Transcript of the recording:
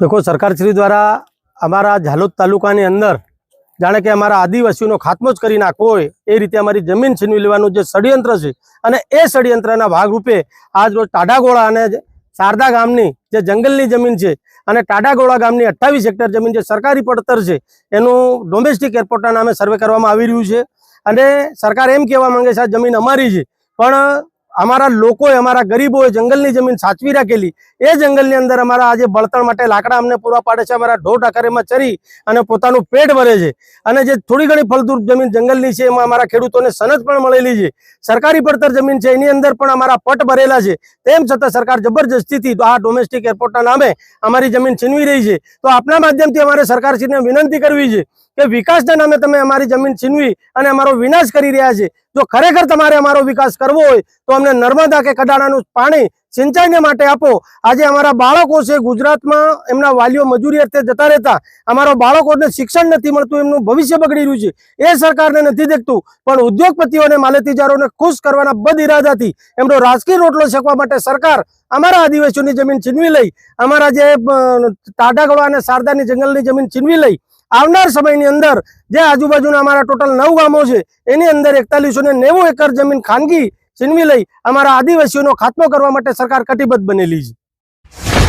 દેખો સરકારશ્રી દ્વારા અમારા ઝાલોદ તાલુકાની અંદર જાણે કે અમારા આદિવાસીઓનો ખાત્મો જ કરી નાખવો હોય એ રીતે અમારી જમીન છીનવી લેવાનું જે ષડયંત્ર છે અને એ ષડયંત્રના ભાગરૂપે આજરોજ રોજ ટાઢાગોળા અને શારદા ગામની જે જંગલની જમીન છે અને ટાઢાગોળા ગામની અઠ્ઠાવીસ હેક્ટર જમીન જે સરકારી પડતર છે એનું ડોમેસ્ટિક એરપોર્ટના નામે સર્વે કરવામાં આવી રહ્યું છે. અને સરકાર એમ કહેવા માંગે છે, આ જમીન અમારી છે, પણ અમારા લોકોએ, અમારા ગરીબોએ જંગલની જમીન સાચવી રાખેલી. એ જંગલની અંદર અમારા આજે બળતણ માટે લાકડા અમને પૂરા પાડે છે, અમારા ઢોઢ આકારેમાં ચરી અને પોતાનું પેટ ભરે છે. અને જે થોડી ઘણી ફળદ્રુપ જમીન જંગલની છે, એમાં અમારા ખેડૂતોને સનદ પણ મળેલી છે. સરકારી પડતર જમીન છે, એની અંદર પણ અમારા પટ ભરેલા છે. તેમ છતાં સરકાર જબરજસ્તીથી આ ડોમેસ્ટિક એરપોર્ટના નામે અમારી જમીન છીનવી રહી છે. તો આપના માધ્યમથી અમારે સરકારશ્રીને વિનંતી કરવી છે કે વિકાસના નામે તમે અમારી જમીન છીનવી અને અમારો વિનાશ કરી રહ્યા છે. જો ખરેખર તમારે અમારો વિકાસ કરવો હોય, તો અમને નર્મદા કે કડાણાનું પાણી સિંચાઈને માટે આપો. આજે અમારા બાળકો છે ગુજરાતમાં, એમના વાલીઓ મજૂરી અર્થે જતા રહેતા. અમારા બાળકોને શિક્ષણ નથી મળતું, એમનું ભવિષ્ય બગડી રહ્યું છે. એ સરકારને નથી દેખતું, પણ ઉદ્યોગપતિઓને, માલેતીજારોને ખુશ કરવાના બદ ઇરાદાથી એમનો રાજકીય રોટલો શેકવા માટે સરકાર અમારા આદિવાસીઓની જમીન છીનવી લઈ, અમારા જે ટાઢાગોળા અને શારદાની જંગલની જમીન છીનવી લઈ, આવનાર સમયની અંદર જે આજુબાજુના અમારા ટોટલ નવ ગામો છે, એની અંદર એકતાલીસો નેવું એકર જમીન ખાનગી છીનવી લઈ અમારા આદિવાસીઓનો ખાત્મો કરવા માટે સરકાર કટિબદ્ધ બનેલી છે.